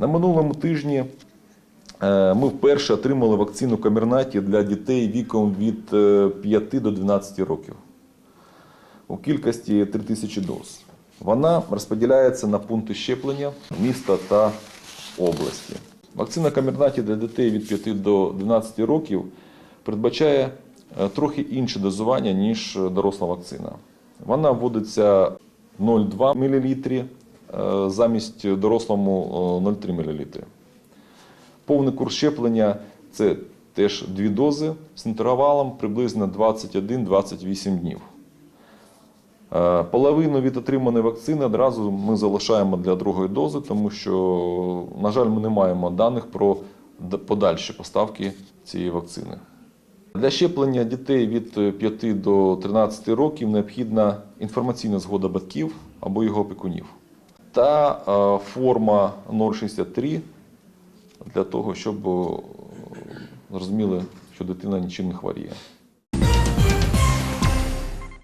На минулому тижні е, ми вперше отримали вакцину Камернаті для дітей віком від е, 5 до 12 років у кількості 3 тисячі доз. Вона розподіляється на пункти щеплення міста та області. Вакцина Камернаті для дітей від 5 до 12 років передбачає е, трохи інше дозування, ніж е, доросла вакцина. Вона вводиться 0,2 мл е, замість дорослому е, 0,3 мл. Повний курс щеплення це теж дві дози з інтервалом приблизно 21-28 днів. Е, Половину від отриманої вакцини одразу ми залишаємо для другої дози, тому що, на жаль, ми не маємо даних про подальші поставки цієї вакцини. Для щеплення дітей від 5 до 13 років необхідна інформаційна згода батьків або його опікунів та е, форма 063 для того, щоб е, зрозуміли, що дитина нічим не хворіє.